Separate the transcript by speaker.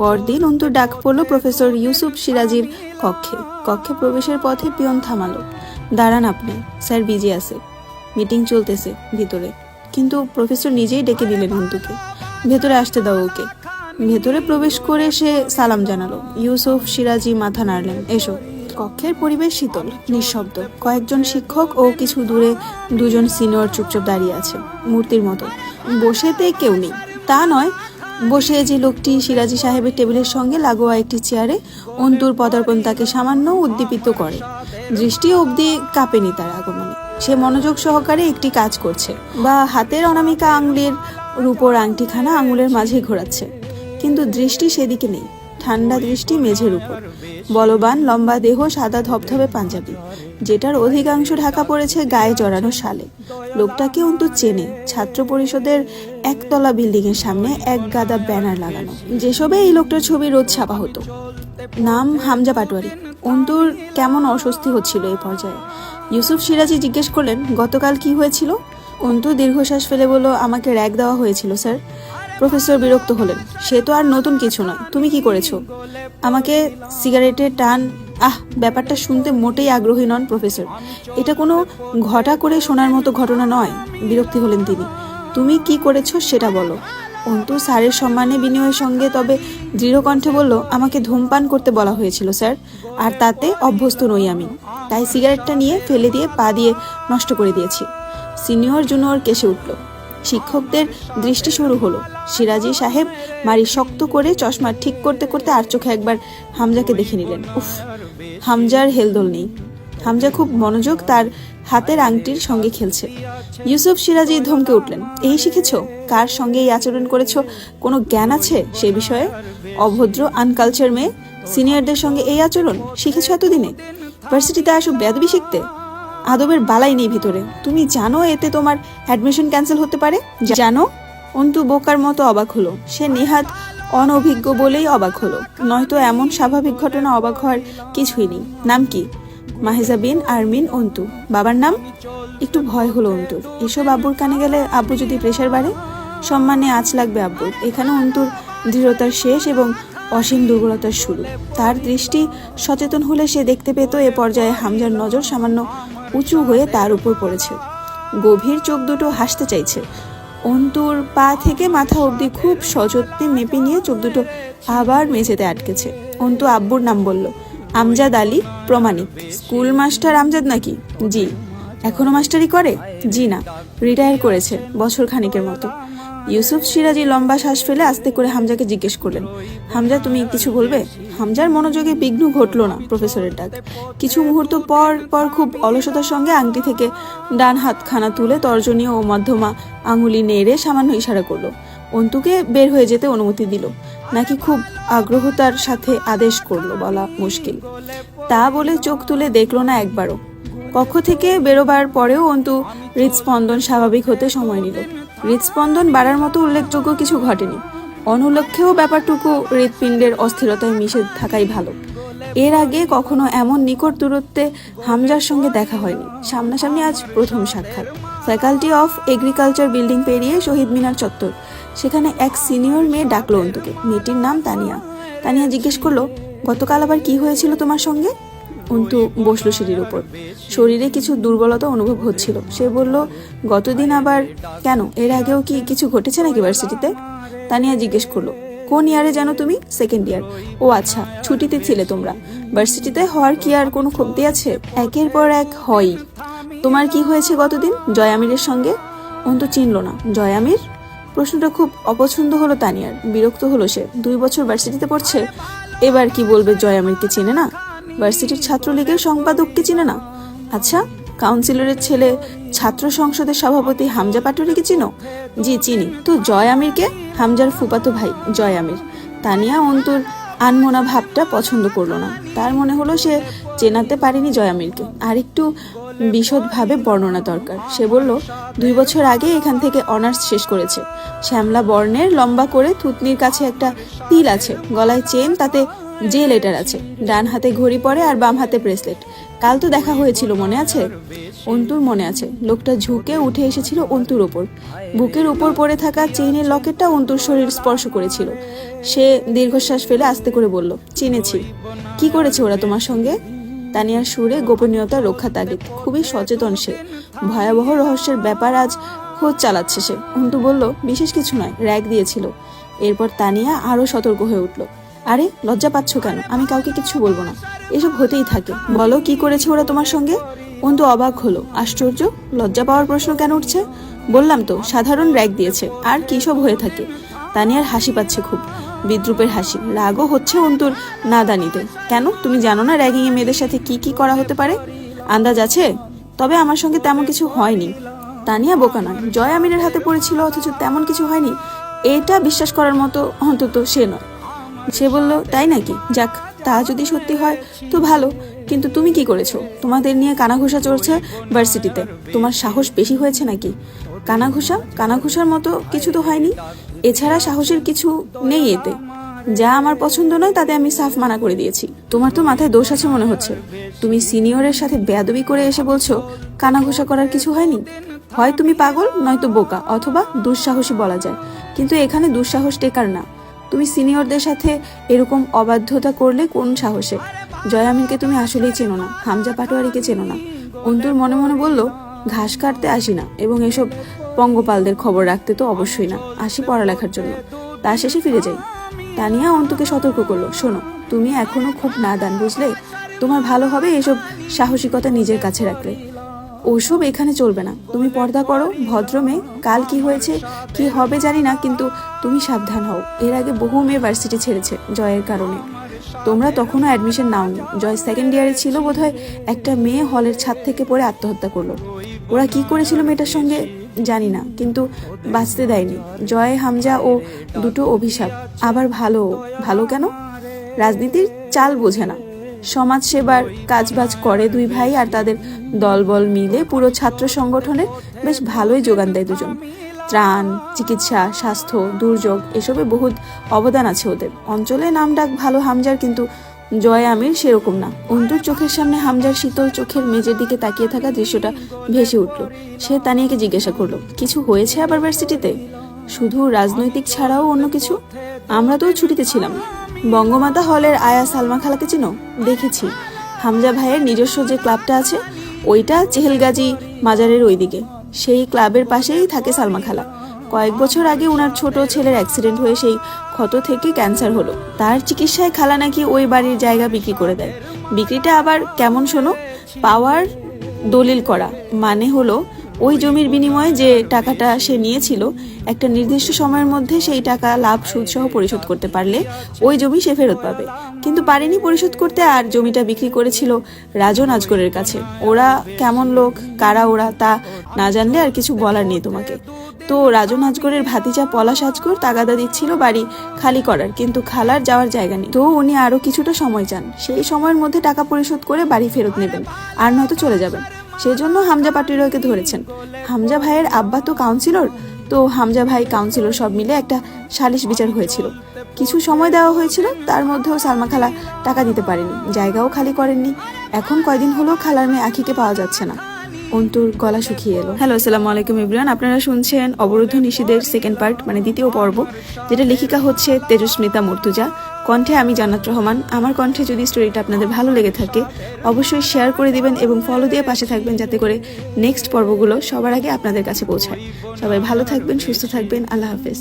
Speaker 1: পরদিন অন্তুর ডাক পড়ল প্রফেসর ইউসুফ সিরাজির কক্ষে। কক্ষে প্রবেশের পথে পিয়ন থামালো। দাঁড়ান আপনি, স্যার বিজি আছে। মিটিং চলতেছে ভিতরে। কিন্তু প্রফেসর নিজেই ডেকে দিলেন অন্তুকে। ভেতরে আসতে দাও ওকে। ভেতরে প্রবেশ করে সে সালাম জানালো। ইউসুফ সিরাজি মাথা নাড়লেন। এসো। কক্ষের পরিবেশ শীতল, নিঃশব্দ। কয়েকজন শিক্ষক ও কিছু দূরে দুজন সিনিয়র চুপচাপ দাঁড়িয়ে আছে, মূর্তির মতো। বসেতে কেউ নেই। তা নয় বসে যে লোকটি সিরাজি সাহেবের টেবিলের সঙ্গে লাগোয়া একটি চেয়ারে অন্তুর পদার্পণ তাকে সামান্য উদ্দীপিত করে। দৃষ্টি অবধি কাঁপেনি তার আগমনে। সে মনোযোগ সহকারে একটি কাজ করছে বা হাতের অনামিকা আঙুলের রূপর আংটিখানা আঙুলের মাঝে ঘোরাচ্ছে। কিন্তু দৃষ্টি সেদিকে নেই। ঠান্ডা দৃষ্টি মেঝের উপর। বলবান লম্বা দেহ সাদা ধবধবে পাঞ্জাবি, যেটার অধিকাংশ ঢাকা পড়েছে গায়ে জড়ানো শালে। লোকটাকে অন্তু চেনে ছাত্র পরিষদের একতলা বিল্ডিং এর সামনে এক গাদা ব্যানার লাগানো। যেসবে এই লোকটার ছবি রোজ ছাপা হতো। নাম হামজা পাটোয়ারি। অন্তুর কেমন অস্বস্তি হচ্ছিল এই পর্যায়ে। ইউসুফ সিরাজি জিজ্ঞেস করলেন, গতকাল কি হয়েছিল? অন্তু দীর্ঘশ্বাস ফেলে বলল, আমাকে র্যাক দেওয়া হয়েছিল, স্যার। প্রফেসর বিরক্ত হলেন। সে তো আর নতুন কিছু নয়। তুমি কি করেছ? আমাকে সিগারেটের টান। আহ, ব্যাপারটা শুনতে মোটেই আগ্রহী নন প্রফেসর। এটা কোনো ঘটা করে শোনার মতো ঘটনা নয়, বিরক্তি হলেন তিনি। তুমি কি করেছ সেটা বলো। অন্তু স্যারের সম্মানে বিনিময়ের সঙ্গে তবে দৃঢ় কণ্ঠে বলল, আমাকে ধূমপান করতে বলা হয়েছিল, স্যার। আর তাতে অভ্যস্ত নই আমি। তাই সিগারেটটা নিয়ে ফেলে দিয়ে পা দিয়ে নষ্ট করে দিয়েছি। সিনিয়র জুনিয়র কেসে উঠল। শিক্ষকদের দৃষ্টি শুরু হলো। সিরাজি সাহেব মারি শক্ত করে চশমা ঠিক করতে করতে আর চোখে একবার হামজাকে দেখে নিলেন। উফ, হামজার হেলদোল নেই। হামজা খুব মনোযোগ তার হাতের আংটির সঙ্গে খেলছে। ইউসুফ, সিরাজি ধমকে উঠলেন, এই শিখেছ? কার সঙ্গে এই আচরণ করেছ? কোনো জ্ঞান আছে সে বিষয়ে? অভদ্র আনকালচার মেয়ে? সিনিয়রদের সঙ্গে এই আচরণ? শিখেছো এতদিনে? ভার্সিটিতে আসো বেদবি শিখতে? আদবের বালাই নেই ভিতরে। তুমি জানো এতে তোমার অ্যাডমিশন ক্যান্সেল হতে পারে? জানো? অন্তু বোকার মতো অবাক হলো। সে নেহাত অনভিজ্ঞ বলেই অবাক হলো। নয়তো এমন স্বাভাবিক ঘটনা অবাক হওয়ার কিছুই নেই। নাম কি? মাহেজা বিন আরমিন অন্তু। বাবার নাম? একটু ভয় হলো অন্তুর। এসব আব্বুর কানে গেলে আব্বু যদি প্রেশার বাড়ে? সম্মানে আঁচ লাগবে আব্বুর। এখানে অন্তুর দৃঢ়তার শেষ এবং অসীম দুর্বলতার শুরু। তার দৃষ্টি সচেতন হলে সে দেখতে পেত এ পর্যায়ে হামজার নজর সামান্য উঁচু হয়ে তার উপর পড়েছে। গভীর চোখ দুটো হাসতে চাইছে। অন্তুর পা থেকে মাথা অবধি খুব সযত্নে মেপে নিয়ে চোখ দুটো আবার মেঝেতে আটকেছে। অন্তু আব্বুর নাম বলল, আমজাদ আলী প্রমাণিক। স্কুল মাস্টার আমজাদ নাকি? জি। এখনও মাস্টারি করে? জি না। রিটায়ার করেছে, বছর খানিকের মতো। ইউসুফ সিরাজি লম্বা শ্বাস ফেলে আস্তে করে হামজাকে জিজ্ঞেস করলেন, হামজা, তুমি কিছু বলবে? হামজার মনোযোগে বিঘ্ন ঘটলো না প্রফেসরের ডাক। কিছু মুহূর্ত পর পর খুব অলসতার সঙ্গে আংটি থেকে ডান হাতখানা তুলে তর্জনী ও মধ্যমা আঙুলি নেড়ে সামান্য ইশারা করল। অন্তুকে বের হয়ে যেতে অনুমতি দিল। নাকি খুব আগ্রহতার সাথে আদেশ করল বলা মুশকিল। তা বলে চোখ তুলে দেখল না একবারও। কক্ষ থেকে বেরোবার পরেও অন্তু হৃদস্পন্দন স্বাভাবিক হতে সময় নিল। হৃদস্পন্দন বাড়ার মতো উল্লেখযোগ্য কিছু ঘটেনি। অনুলক্ষেও ব্যাপারটুকু হৃৎপিণ্ডের অস্থিরতায় মিশে থাকাই ভালো। এর আগে কখনো এমন নিকট দূরত্বে হামজার সঙ্গে দেখা হয়নি। সামনাসামনি আজ প্রথম সাক্ষাৎ। ফ্যাকাল্টি অফ এগ্রিকালচার বিল্ডিং পেরিয়ে শহীদ মিনার চত্বর। সেখানে এক সিনিয়র মেয়ে ডাকলো অন্তুকে। মেয়েটির নাম তানিয়া। তানিয়া জিজ্ঞেস করল, গতকাল আবার কি হয়েছিল তোমার সঙ্গে? অন্তু বসল সিঁড়ির উপর। শরীরে কিছু দুর্বলতা অনুভব হচ্ছিল। সে বলল, গতদিন আবার কেন? এর আগেও কি কিছু ঘটেছে নাকি ভার্সিটিতে? তানিয়া জিজ্ঞেস করল, কোন ইয়ারে জানো তুমি? Second year. ও আচ্ছা ছুটিতে ছিলে তোমরা। ভার্সিটিতে হওয়ার কি আর কোনো ক্ষতি আছে? একের পর এক হয় তোমার কি হয়েছে গতদিন, জয় আমিরের সঙ্গে? অন্তু চিনল না, জয় আমির? প্রশ্নটা খুব অপছন্দ হলো তানিয়ার, বিরক্ত হলো সে, দুই বছর ভার্সিটিতে পড়ছে? এবার কি বলবে জয় আমিরকে চেনে না? ভার্সিটির ছাত্রলীগের সম্পাদককে চিনে না? আচ্ছা কাউন্সিলরের ছেলে ছাত্র সংসদের সভাপতি হামজা পাটুরিকে চিনো? জি, চিনি। তো জয় আমিরকে? হামজার ফুপাতো ভাই জয় আমির। তানিয়া অন্তুর আনমোনা ভাবটা পছন্দ করল না। তার মনে হলো সে চেনাতে পারেনি জয়ামিরকে। আর একটু বিশদভাবে বর্ণনা দরকার। সে বলল, দুই বছর আগে এখান থেকে অনার্স শেষ করেছে। শ্যামলা বর্ণের লম্বা করে থুতনির কাছে একটা তিল আছে। গলায় চেন, তাতে যে লেটার আছে। ডান হাতে ঘড়ি পরে আর বাম হাতে ব্রেসলেট। কাল তো দেখা হয়েছিল, মনে আছে? অন্তুর মনে আছে। লোকটা ঝুঁকে উঠে এসেছিল অন্তুর ওপর। বুকের উপর পড়ে থাকা চেইনের লকেটটা অন্তুর শরীর স্পর্শ করেছিল। সে দীর্ঘশ্বাস ফেলে আস্তে করে বলল, চিনেছি। কি করেছে ওরা তোমার সঙ্গে? তানিয়ার সুরে গোপনীয়তা রক্ষা তাগিদ। খুবই সচেতন সে। ভয়াবহ রহস্যের ব্যাপার আজ খোঁজ চালাচ্ছে সে। অন্তু বলল, বিশেষ কিছু নয়, র্যাগ দিয়েছিল। এরপর তানিয়া আরও সতর্ক হয়ে উঠল। আরে, লজ্জা পাচ্ছ কেন? আমি কাউকে কিছু বলব না। এসব হতেই থাকে। বলো, কি করেছে ওরা তোমার সঙ্গে? অন্তু অবাক হলো। আশ্চর্য, লজ্জা পাওয়ার প্রশ্ন কেন উঠছে? বললাম তো, সাধারণ র্যাগ দিয়েছে। আর কি সব হয়ে থাকে? তানিয়ার হাসি পাচ্ছে খুব। বিদ্রুপের হাসি। রাগও হচ্ছে অন্তুর নাদানিতে। কেন? তুমি জানো না র্যাগিং এ মেয়েদের সাথে কি কি করা হতে পারে? আন্দাজ আছে? তবে আমার সঙ্গে তেমন কিছু হয়নি। তানিয়া বোকা নয়। জয় আমিরের হাতে পড়েছিল, অথচ তেমন কিছু হয়নি। এটা বিশ্বাস করার মতো অন্তত সে নয়। সে বলল, তাই নাকি? যাক, তা যদি সত্যি হয় তো ভালো। কিন্তু তুমি কি করেছ? তোমাদের নিয়ে কানাঘুষা চলছে ভার্সিটিতে। তোমার সাহস বেশি হয়েছে নাকি? কানাঘুষা? কানাঘুষার মতো কিছু তো হয়নি। এছাড়া সাহসের কিছু নেই এতে। যা আমার পছন্দ নয়, তাতে আমি সাফ মানা করে দিয়েছি। তোমার তো মাথায় দোষ আছে মনে হচ্ছে। তুমি সিনিয়রের সাথে বেয়াদবি করে এসে বলছো, কানাঘুষা করার কিছু হয়নি? হয় তুমি পাগল, নয়তো বোকা, অথবা দুঃসাহসী বলা যায়। কিন্তু এখানে দুঃসাহস টেকার না। তুমি সিনিয়রদের সাথে এরকম অবাধ্যতা করলে কোন সাহসে? জয়ামিনকে তুমি আসলেই চেনো না, হামজা পাটোয়ারিকে চেনো না। অন্তুর মনে মনে বলল, ঘাস কাটতে আসি না এবং এসব পঙ্গপালদের খবর রাখতে তো অবশ্যই না। আসি পড়ালেখার জন্য। তা শেষে ফিরে যাই। তানিয়া অন্তুকে সতর্ক করল, শোনো, তুমি এখনও খুব নাদান বুঝলে? তোমার ভালো হবে এসব সাহসিকতা নিজের কাছে রাখলে। ওসব এখানে চলবে না। তুমি পর্দা করো ভদ্র মেয়ে কাল কি হয়েছে, কি হবে জানি না, কিন্তু তুমি সাবধান হও। এর আগে বহু মেয়ে ভার্সিটি ছেড়েছে, জয়ের কারণে। তোমরা তখনও অ্যাডমিশন নাও নাওনি। জয় সেকেন্ড ইয়ারে ছিল বোধহয়, একটা মেয়ে হলের ছাদ থেকে পড়ে আত্মহত্যা করল। ওরা কি করেছিল মেয়েটার সঙ্গে জানি না, কিন্তু বাঁচতে দেয়নি। জয়, হামজা ও দুটো অভিশাপ। আবার ভালো ভালো কেন? রাজনীতির চাল বোঝে না। সমাজ সেবার কাজবাজ করে দুই ভাই আর তাদের দলবল মিলে পুরো ছাত্র সংগঠনের বেশ ভালোই যোগান দেয় দুজন। ত্রাণ, চিকিৎসা, স্বাস্থ্য, দুর্যোগ এসবে বহুত অবদান আছে ওদের। অঞ্চলে নাম ডাক ভালো হামজার কিন্তু জয় আমির সেরকম না। অন্তুর চোখের সামনে হামজার শীতল চোখের মেজের দিকে তাকিয়ে থাকা দৃশ্যটা ভেসে উঠল। সে তানিয়াকে জিজ্ঞাসা করল, কিছু হয়েছে আবার ভার্সিটিতে শুধু রাজনৈতিক ছাড়াও অন্য কিছু? আমরা তো ছুটিতে ছিলাম। বঙ্গমাতা হলের আয়া সালমা খালাকে চিনো দেখেছি। হামজা ভাইয়ের নিজস্ব যে ক্লাবটা আছে, ওইটা চেহেলগাজী মাজারের ওইদিকে। সেই ক্লাবের পাশেই থাকে সালমা খালা। কয়েক বছর আগে ওনার ছোট ছেলের অ্যাক্সিডেন্ট হয়ে সেই ক্ষত থেকে ক্যান্সার হলো। তার চিকিৎসায় খালা নাকি ওই বাড়ির জায়গা বিক্রি করে দেয়। বিক্রিটা আবার কেমন শোনো? পাওয়ার দলিল করা। মানে হলো ওই জমির বিনিময়ে যে টাকাটা সে নিয়েছিল, একটা নির্দিষ্ট সময়ের মধ্যে সেই টাকা লাভ সুদসহ পরিশোধ করতে পারলে ওই জমি সে ফেরত পাবে। কিন্তু পারেনি পরিশোধ করতে আর জমিটা বিক্রি করেছিল রাজন আজগরের কাছে। ওরা কেমন লোক, কারা ওরা, তা না জানলে আর কিছু বলার নেই তোমাকে। তো রাজন আজগরের ভাতিজা পলাশ আজগর তাগাদা দিচ্ছিল বাড়ি খালি করার, কিন্তু খালার যাওয়ার জায়গা নেই। তো উনি আরও কিছুটা সময় চান। সেই সময়ের মধ্যে টাকা পরিশোধ করে বাড়ি ফেরত নেবেন, আর নয়তো চলে যাবেন। সেজন্য হামজা পাটিরকে ধরেছেন। হামজা ভাইয়ের আব্বা তো কাউন্সিলর তো হামজা ভাই কাউন্সিলর সব মিলে একটা সালিশ বিচার হয়েছিল। কিছু সময় দেওয়া হয়েছিল, তার মধ্যেও সালমা খালা টাকা দিতে পারেনি, জায়গাও খালি করেননি। এখন কয়দিন হলো খালার মেয়ে আখিকে পাওয়া যাচ্ছে না। অন্তুর গলা শুকিয়ে এলো। হ্যালো, আসসালামু আলাইকুম ইবরান আপনারা শুনছেন অবরুদ্ধ নিষিদের সেকেন্ড পার্ট মানে দ্বিতীয় পর্ব, যেটা লেখিকা হচ্ছে তেজস্মিতা মর্তুজা। কণ্ঠে আমি জান্নাত রহমান। আমার কণ্ঠে যদি স্টোরিটা আপনাদের ভালো লেগে থাকে, অবশ্যই শেয়ার করে দিবেন এবং ফলো দিয়ে পাশে থাকবেন যাতে করে নেক্সট পর্বগুলো সবার আগে আপনাদের কাছে পৌঁছায়। সবাই ভালো থাকবেন, সুস্থ থাকবেন। আল্লাহ হাফেজ।